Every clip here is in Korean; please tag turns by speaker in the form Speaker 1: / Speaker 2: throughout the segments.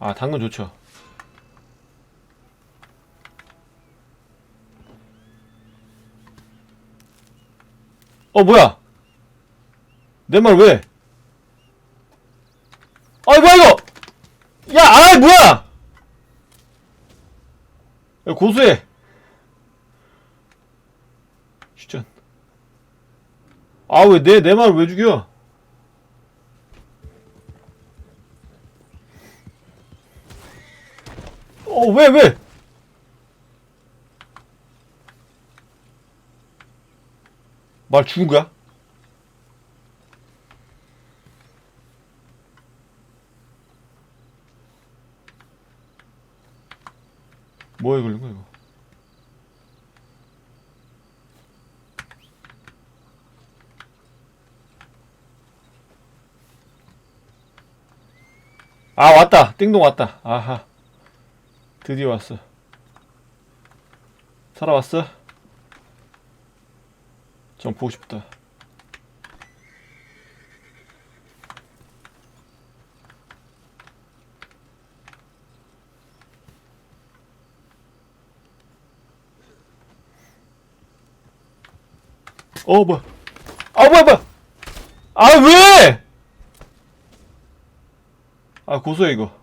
Speaker 1: 아 당근 좋죠. 어 뭐야? 내 말 왜? 아이 뭐야 이거? 야 아이 뭐야? 야, 고수해. 진짜 아왜 내 내 말 왜 죽여 어, 왜, 왜? 말 죽은 거야? 뭐에 걸린 거야, 이거? 아, 왔다. 띵동 왔다. 아하. 드디어 왔어. 살아왔어? 좀 보고 싶다. 어, 뭐야. 아, 뭐야, 뭐야. 아, 왜! 아, 고소해, 이거.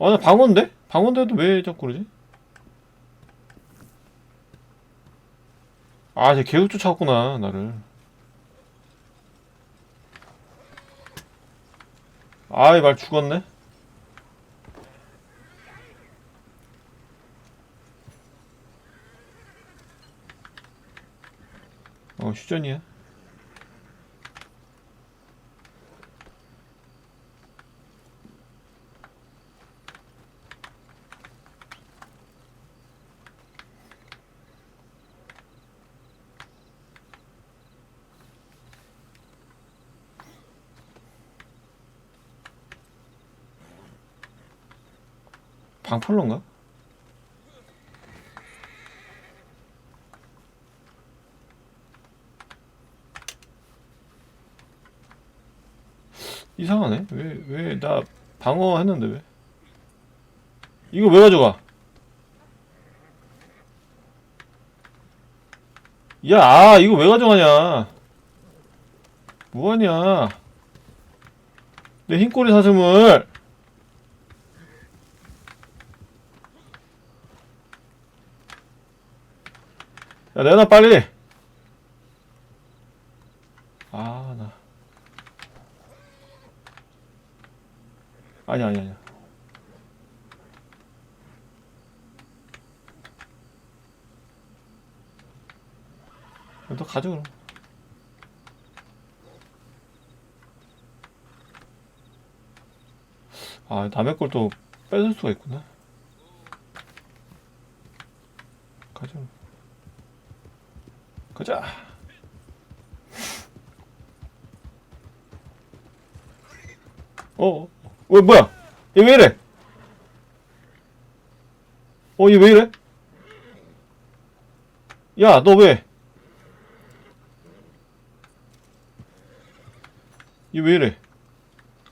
Speaker 1: 아, 나 방어인데? 방어인데도 왜 자꾸 그러지? 아, 쟤 계속 쫓아왔구나, 나를. 아이, 말 죽었네? 어, 휴전이야. 방폴로인가? 이상하네. 왜, 왜, 나 방어 했는데 왜? 이거 왜 가져가? 야, 아, 이거 왜 가져가냐? 뭐하냐? 내 흰꼬리 사슴을! 야, 내놔, 빨리! 아, 나. 아니야, 아니야, 아니야. 너 가져, 그럼. 아, 남의 걸 또 뺏을 수가 있구나. 가져. 가자. 어, 왜, 뭐야? 얘 왜 이래? 어, 얘 왜 이래? 야, 너 왜? 얘 왜 이래?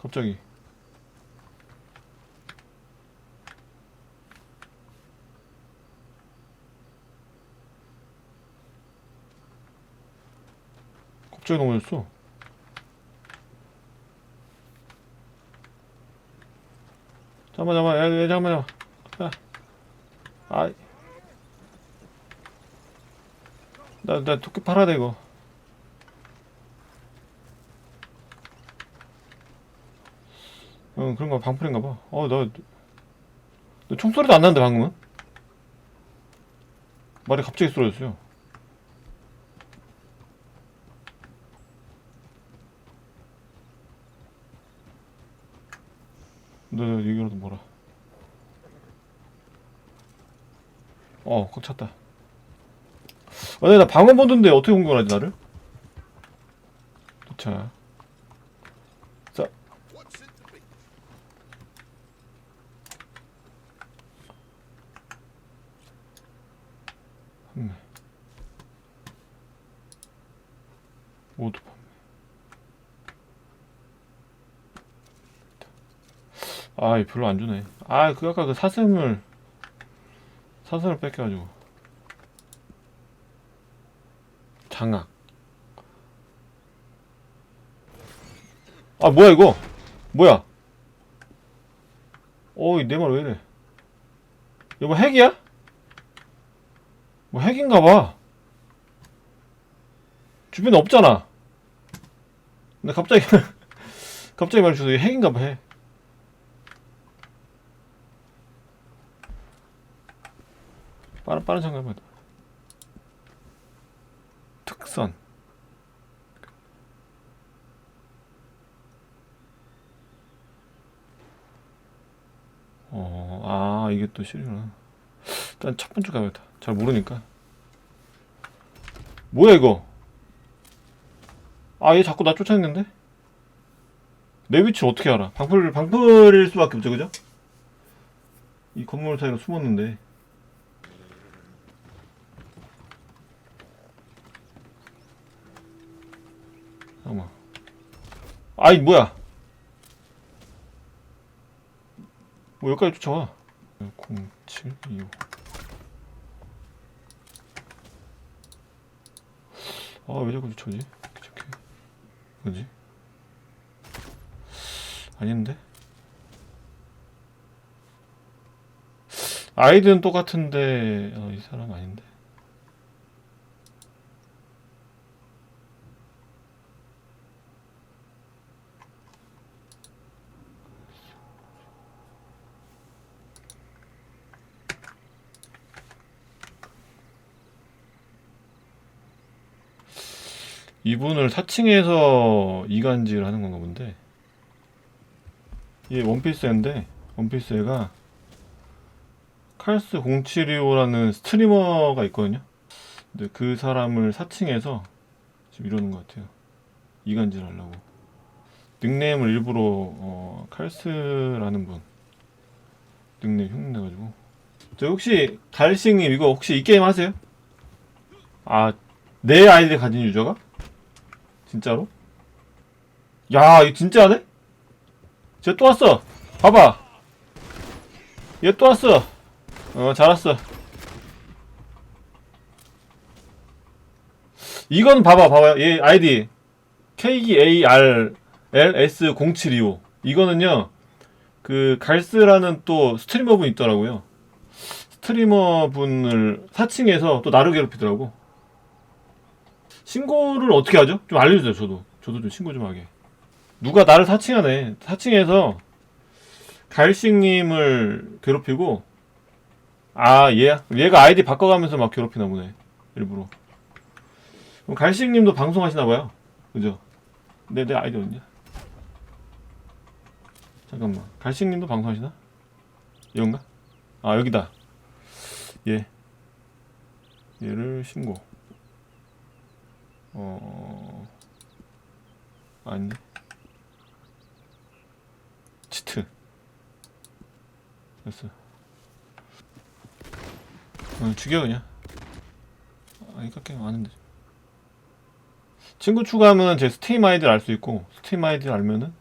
Speaker 1: 갑자기. 갑자기 넘어졌어. 잠깐만, 잠깐만, 야, 야, 잠깐만, 잠깐만. 야. 아이. 나, 나 토끼 팔아야 돼, 이거. 응, 그런 거 방풀인가 봐. 어, 나, 너 총소리도 안 나는데, 방금은? 말이 갑자기 쏟아졌어요. 너 얘기라도 뭐라. 어, 꽉 찼다. 아, 근데 나 방어 보던데 어떻게 공격하지 나를? 자, 자, 판매. 오두 판매. 아, 별로 안 주네. 아, 그 아까 그 사슴을 사슴을 뺏겨가지고 장악. 아, 뭐야 이거? 뭐야? 어이, 내 말 왜 이래? 이거 핵이야? 뭐 핵인가 봐. 주변에 없잖아. 근데 갑자기 갑자기 말해줘서 이게 핵인가 봐 핵. 빠른 빠른 생각해봐. 특선. 어, 아 이게 또 실이구나. 일단 첫 번째 가야겠다. 잘 모르니까. 뭐야 이거? 아 얘 자꾸 나 쫓아냈는데? 내 위치 어떻게 알아? 방풀 방풀일 수밖에 없죠, 그죠? 이 건물 사이로 숨었는데. 잠깐만. 아이 뭐야? 뭐 여기까지 쫓아와? 0725. 아, 왜 자꾸 쫓아오지? 저게 뭐지? 아닌데? 아이디는 똑같은데 어, 이 사람 아닌데? 이분을 4층에서 이간질 하는 건가 본데. 이게 원피스인데 원피스가 칼스 0725라는 스트리머가 있거든요. 근데 그 사람을 4층에서 지금 이러는 것 같아요. 이간질 하려고. 닉네임을 일부러 어, 칼스라는 분. 닉네임 흉내가지고. 저 혹시 달싱님 이거 혹시 이 게임 하세요? 아내 아이디 가진 유저가? 진짜로? 야, 이거 진짜네? 쟤 또 왔어. 봐봐. 얘 또 왔어. 어, 잘 왔어. 이건 봐봐, 봐봐. 얘 아이디. KARLS0725. 이거는요, 그, 갈스라는 또 스트리머 분 있더라고요. 스트리머 분을 4층에서 또 나를 괴롭히더라고. 신고를 어떻게 하죠? 좀 알려주세요, 저도. 저도 좀 신고 좀 하게. 누가 나를 사칭하네. 사칭해서 갈식님을 괴롭히고, 아, 얘, 얘가 아이디 바꿔가면서 막 괴롭히나 보네. 일부러. 그럼 갈식님도 방송하시나 봐요. 그죠? 내, 내 아이디 어딨냐? 잠깐만. 갈식님도 방송하시나? 이건가? 아, 여기다. 얘. 얘를 신고. 어. 아니. 치트. 됐어. 어, 죽여 그냥. 아 이거 게임 아는데. 친구 추가하면 제 스팀 아이디를 알 수 있고 스팀 아이디를 알면은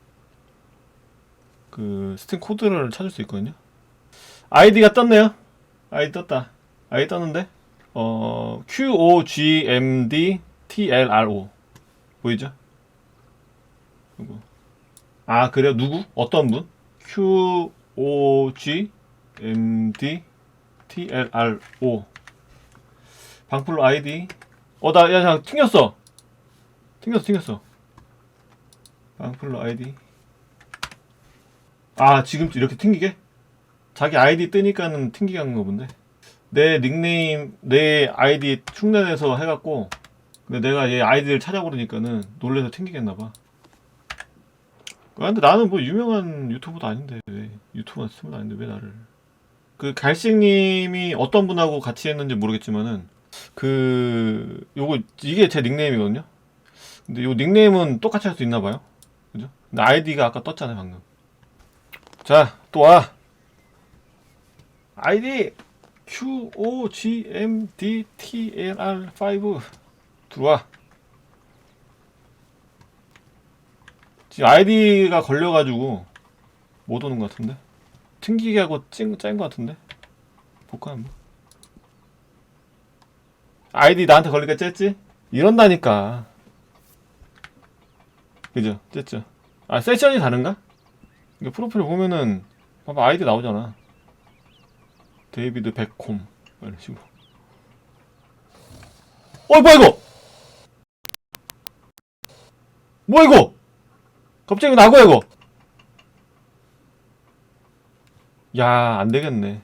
Speaker 1: 그 스팀 코드를 찾을 수 있거든요. 아이디가 떴네요. 아이디 떴다. 아이디 떴는데? 어 QOGMD TLRO 보이죠? 누구? 아 그래요? 누구? 어떤 분? Q O G M D T L R O 방풀로 아이디 어나 야, 야 튕겼어 튕겼어 튕겼어 방풀로 아이디 아 지금 이렇게 튕기게? 자기 아이디 뜨니까는 튕기게 하는 거 본데 내 닉네임 내 아이디 충전해서 해갖고 근데 내가 얘 아이디를 찾아보니까는 놀래서 튕기겠나 봐. 근데 나는 뭐 유명한 유튜버도 아닌데 왜 유튜버 스면 아닌데 왜 나를? 그 갈식님이 어떤 분하고 같이 했는지 모르겠지만은 그 요거 이게 제 닉네임이거든요. 근데 요 닉네임은 똑같이 할 수 있나 봐요. 그죠? 근데 아이디가 아까 떴잖아요 방금. 자 또 와. 아이디 Q O G M D T L R 5 들어와. 지금 아이디가 걸려가지고 못 오는 것 같은데. 튕기게 하고 찐, 짜인 것 같은데? 볼까 한번 아이디 나한테 걸리니까 쨌지? 이런다니까 그죠? 쨌죠? 아 세션이 다른가? 이게 프로필 보면은 봐봐 아이디 나오잖아 데이비드 백홈 이런 식으로 어 뭐야 이거 뭐야 이거? 갑자기 나고야 이거? 야 안 되겠네.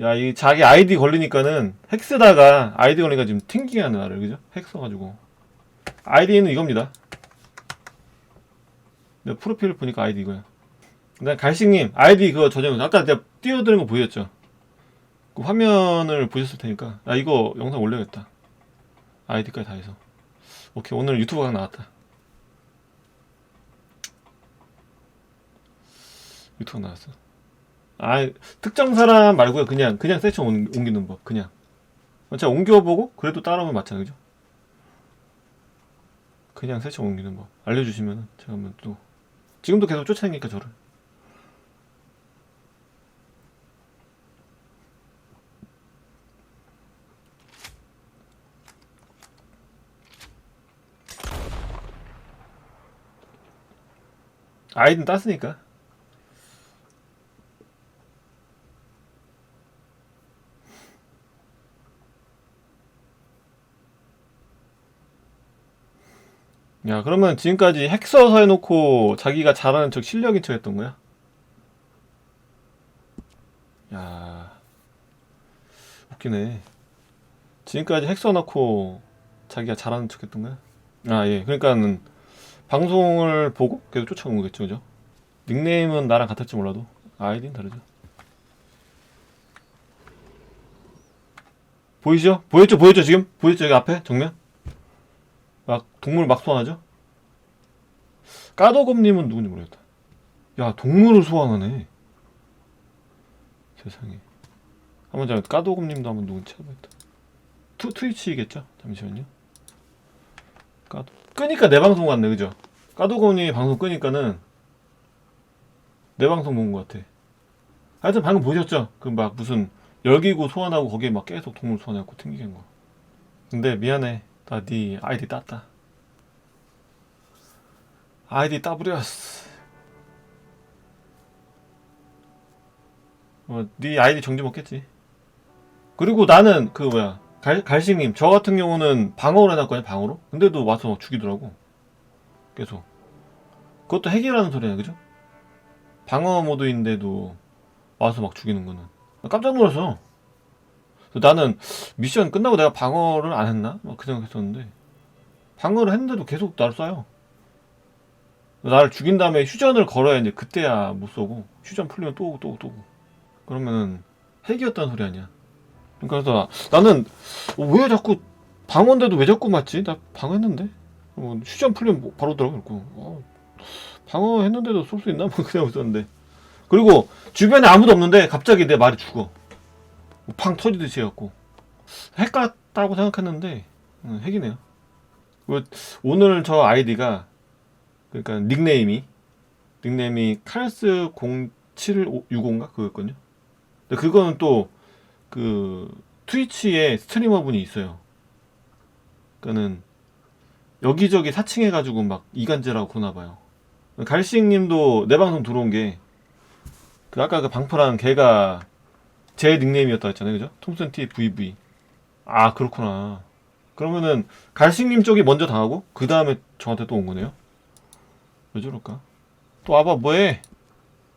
Speaker 1: 야 이 자기 아이디 걸리니까는 핵 쓰다가 아이디 걸리니까 지금 튕기게 하는 나를 그죠? 핵 써가지고. 아이디는 이겁니다. 내 프로필 보니까 아이디 이거야. 그다음 갈식님 아이디 그거 저장 아까 내가 띄워드린 거 보였죠? 그 화면을 보셨을 테니까. 아 이거 영상 올려야겠다 아이디까지 다 해서. 오케이 오늘 유튜브 강 나왔다. 유튜브 나왔어. 아 특정 사람 말고요. 그냥 그냥 세션 옮- 옮기는 법 그냥. 제가 옮겨보고 그래도 따라오면 그죠? 그냥 세션 옮기는 법. 알려주시면 제가 한번 또 지금도 계속 쫓아다니니까 저를 아이디는 땄으니까 야 그러면 지금까지 핵 써서 해놓고 자기가 잘하는 척 실력인 척 했던 거야? 야 웃기네 지금까지 핵 써놓고 자기가 잘하는 척 했던 거야? 아 예 그러니까는 방송을 보고 계속 쫓아온 거겠죠 그죠? 닉네임은 나랑 같을지 몰라도 아이디는 다르죠 보이죠? 보였죠? 보였죠 지금? 보였죠 여기 앞에 정면? 막 동물 막 소환하죠? 까도검님은 누군지 모르겠다. 야 동물을 소환하네. 세상에. 한번 잠깐 까도검님도 한번 누군지 찾아봐야겠다. 투 트위치겠죠? 잠시만요. 까도 끄니까 내 방송 같네 그죠? 까도검님이 방송 끄니까는 내 방송 본 것 같아. 하여튼 방금 보셨죠? 그 막 무슨 열기구 소환하고 거기에 막 계속 동물 소환하고 튕기게 한 거. 근데 미안해. 나 네 아이디 땄다. 아이디 따버렸어. 어, 네 아이디 정지 먹겠지. 그리고 나는 그 뭐야 갈, 갈식님 저 같은 경우는 방어를 해놨거든요 방어로. 근데도 와서 막 죽이더라고. 계속. 그것도 핵이라는 소리야 그죠? 방어 모드인데도 와서 막 죽이는 거는 나 깜짝 놀랐어. 그래서 나는 미션 끝나고 내가 방어를 안 했나? 막 그 생각했었는데 방어를 했는데도 계속 나를 쏴요. 나를 죽인 다음에 휴전을 걸어야 이제 그때야 못 쏘고 휴전 풀리면 또 오고 또 오고 또 오고 그러면은 핵이었다는 소리 아니야. 그러니까 나- 나는 어, 왜 자꾸 방어인데도 왜 자꾸 맞지? 나 방어했는데 어, 휴전 풀리면 뭐 바로 들어가 그고 어, 방어했는데도 쏠 수 있나? 뭐 그냥 있었는데 그리고 주변에 아무도 없는데 갑자기 내 말이 죽어. 팡 터지듯이 해갖고 핵 같다고 생각했는데 음, 핵이네요. 그 오늘 저 아이디가 그러니까 닉네임이 닉네임이 칼스 0765인가 그거였거든요. 근데 그거는 또 그 트위치에 스트리머 분이 있어요. 그러니까는 여기저기 사칭해가지고 막 이간질하고 그러나 봐요. 갈식님도 내 방송 들어온 게 그 아까 그 방풀한 걔가 제 닉네임이었다 했잖아요, 그죠? 톰슨 T VV. 아 그렇구나. 그러면은 갈식님 쪽이 먼저 당하고 그 다음에 저한테 또 온 거네요. 왜 저럴까? 또 와봐 뭐해?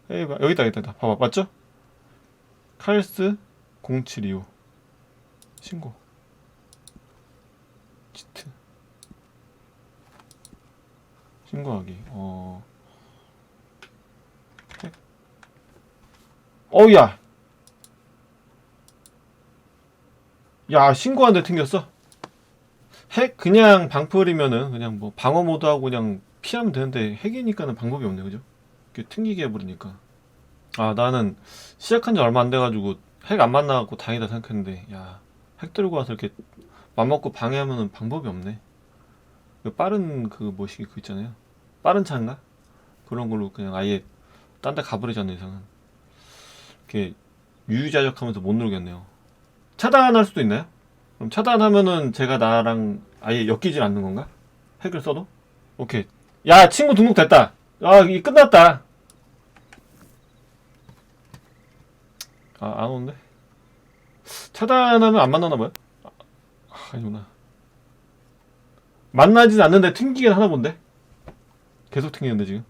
Speaker 1: 에이 봐, 여기 있다 여기 있다 봐봐 맞죠? 칼스 0725 신고. 치트. 신고하기. 어. 택. 어우야. 야 신고하는데 튕겼어? 핵 그냥 방풀이면은 그냥 뭐 방어 모드하고 그냥 피하면 되는데 핵이니까는 방법이 없네 그죠? 이렇게 튕기게 해버리니까. 아 나는 시작한 지 얼마 안 돼가지고 핵 안 만나갖고 다행이다 생각했는데 야 핵 들고 와서 이렇게 맘먹고 방해하면은 방법이 없네 그 빠른 그 뭐시기 그 있잖아요 빠른 차인가? 그런 걸로 그냥 아예 딴 데 가버리지 않는 이상은 이렇게 유유자적하면서 못 놀겠네요. 차단할 수도 있나요? 그럼 차단하면은 제가 나랑 아예 엮이질 않는 건가? 핵을 써도? 오케이. 야 친구 등록됐다. 아 이게 끝났다. 아 안 오는데? 차단하면 안 만나나 봐요? 아, 아니구나. 만나진 않는데 튕기긴 하나 본데? 계속 튕기는데 지금?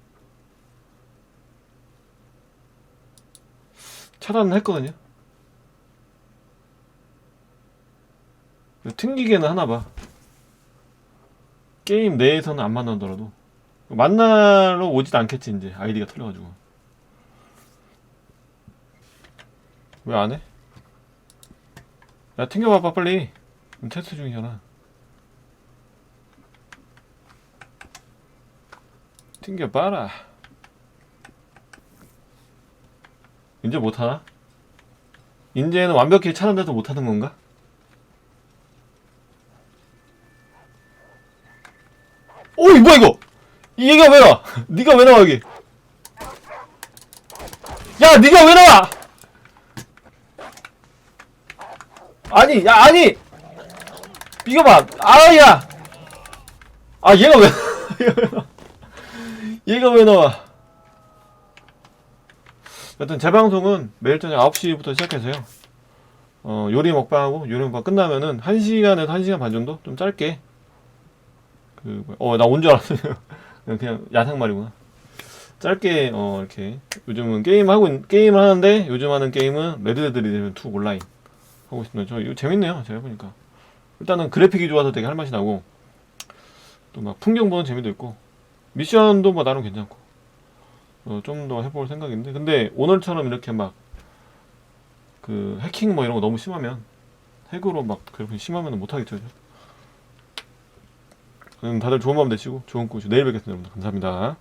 Speaker 1: 차단은 했거든요? 튕기기는 하나 봐. 게임 내에서는 안 만나더라도. 만나러 오진 않겠지, 이제. 아이디가 틀려가지고. 왜 안 해? 야, 튕겨봐봐, 빨리. 지금 테스트 중이잖아. 튕겨봐라. 이제 못하나? 이제는 완벽히 차단돼서 못하는 건가? 오이 뭐야 이거 이 얘기가 왜 나와 니가 왜 나와 여기 야 니가 왜 나와 아니 야 아니! 이거 봐 아야! 아 얘가 왜 얘가 왜 나와? 여튼 제 방송은 매일 저녁 9시부터 시작해서요. 어 요리 먹방하고 요리 먹방 끝나면은 1시간에서 1시간 반 정도? 좀 짧게. 그 어 나 온 줄 알았어요. 그냥, 그냥 야상말이구나. 짧게 어 이렇게 요즘은 게임 하고 있- 게임을 하는데 요즘 하는 게임은 레드데드 리뎀션 2 온라인 하고 있습니다. 저 이거 재밌네요. 제가 보니까. 일단은 그래픽이 좋아서 되게 할 맛이 나고 또 막 풍경 보는 재미도 있고 미션도 뭐 나름 괜찮고 어, 좀 더 해볼 생각인데 근데 오늘처럼 이렇게 막 그 해킹 뭐 이런 거 너무 심하면 핵으로 막 그렇게 심하면 못하겠죠 그럼 다들 좋은 밤 되시고 좋은 꿈 내일 뵙겠습니다 여러분들. 감사합니다